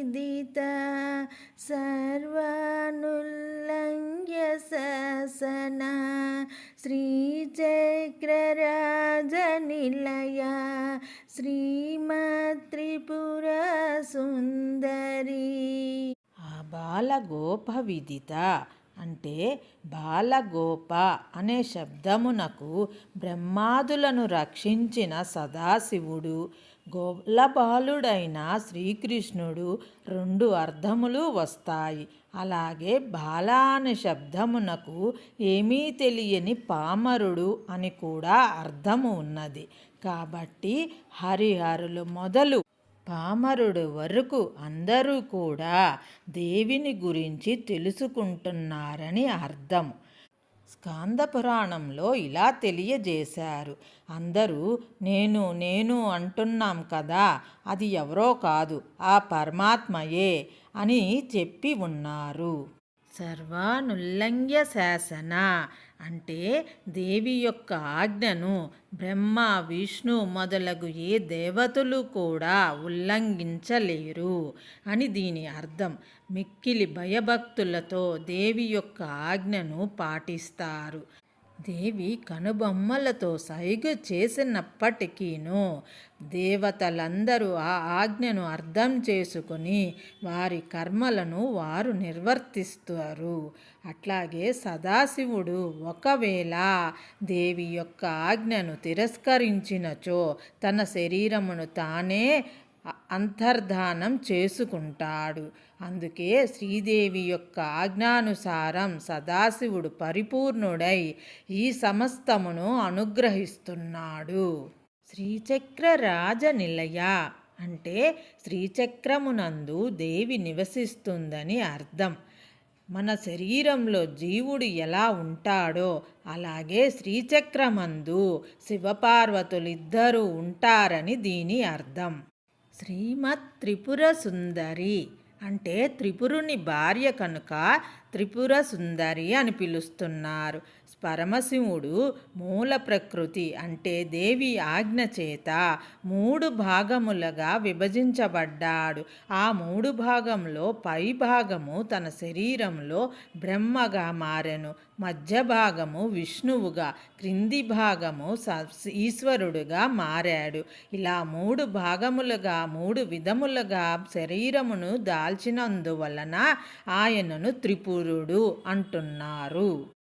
విదిత సర్వానుల్లంఘ్య శాసన శ్రీచక్రరాజనిలయ శ్రీమత్రిపుర సుందరి ఆ బాలగోప విదిత అంటే బాలగోప అనే శబ్దమునకు బ్రహ్మాదులను రక్షించిన సదాశివుడు గోలబాలుడైన శ్రీకృష్ణుడు రెండు అర్థములు వస్తాయి. అలాగే బాల అనే శబ్దమునకు ఏమీ తెలియని పామరుడు అని కూడా అర్థము ఉన్నది. కాబట్టి హరిహరులు మొదలు పామరుడు వరకు అందరూ కూడా దేవిని గురించి తెలుసుకుంటున్నారని అర్థం. స్కాంద పురాణంలో ఇలా తెలియజేశారు. అందరూ నేను నేను అంటున్నాం కదా అది ఎవరో కాదు ఆ పరమాత్మయే అని చెప్పి ఉన్నారు. సర్వానుల్లంఘ్య శాసన అంటే దేవి యొక్క ఆజ్ఞను బ్రహ్మ విష్ణు మొదలగు ఏ దేవతలు కూడా ఉల్లంఘించలేరు అని దీని అర్థం. మిక్కిలి భయభక్తులతో దేవి యొక్క ఆజ్ఞను పాటిస్తారు. దేవి కనుబొమ్మలతో సైగ చేసినప్పటికీను దేవతలందరూ ఆ ఆజ్ఞను అర్థం చేసుకొని వారి కర్మలను వారు నిర్వర్తిస్తారు. అట్లాగే సదాశివుడు ఒకవేళ దేవి యొక్క ఆజ్ఞను తిరస్కరించినచో తన శరీరమును తానే అంతర్ధానం చేసుకుంటాడు. అందుకే శ్రీదేవి యొక్క ఆజ్ఞానుసారం సదాశివుడు పరిపూర్ణుడై ఈ సమస్తమును అనుగ్రహిస్తున్నాడు. శ్రీచక్ర రాజనిలయ అంటే శ్రీచక్రమునందు దేవి నివసిస్తుందని అర్థం. మన శరీరంలో జీవుడు ఎలా ఉంటాడో అలాగే శ్రీచక్రమందు శివపార్వతులిద్దరూ ఉంటారని దీని అర్థం. శ్రీమత్ త్రిపుర సుందరి అంటే త్రిపురుని భార్య కనుక త్రిపుర సుందరి అని పిలుస్తున్నారు. పరమశివుడు మూల ప్రకృతి అంటే దేవి ఆజ్ఞ చేత మూడు భాగములుగా విభజించబడ్డాడు. ఆ మూడు భాగంలో పై భాగము తన శరీరంలో బ్రహ్మగా మారెను. మధ్య భాగము విష్ణువుగా క్రింది భాగము ఈశ్వరుడుగా మారాడు. ఇలా మూడు భాగములుగా మూడు విధములుగా శరీరమును దాల్చినందువలన ఆయనను సూర్యుడు అంటున్నారు.